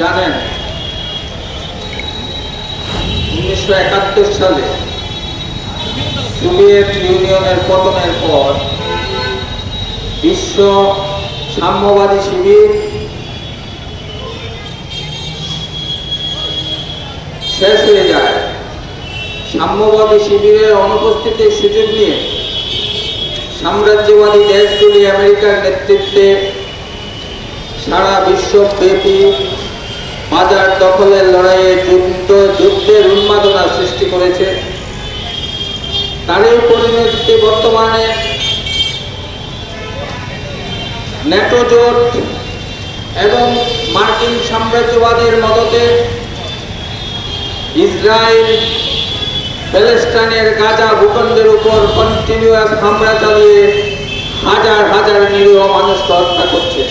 জানেন, উনিশশো একাত্তর সালে সোভিয়েত ইউনিয়নের পতনের পর বিশ্ব সাম্যবাদী শিবির শেষ হয়ে যায়। সাম্যবাদী শিবিরের অনুপস্থিতির সুযোগ নিয়ে সাম্রাজ্যবাদী দেশগুলি আমেরিকার নেতৃত্বে সারা বিশ্বব্যাপী বাজার দখলের লড়াইয়ে যুদ্ধ, যুদ্ধের উন্মাদনা সৃষ্টি করেছে। তারই পরিণতিতে বর্তমানে ন্যাটো জোট এবং মার্কিন সাম্রাজ্যবাদের মদতে ইসরায়েল প্যালেস্টাইনের গাজা ভূখণ্ডের উপর কন্টিনিউয়াস হামলা চালিয়ে হাজার হাজার নিরীহ মানুষকে হত্যা করছে।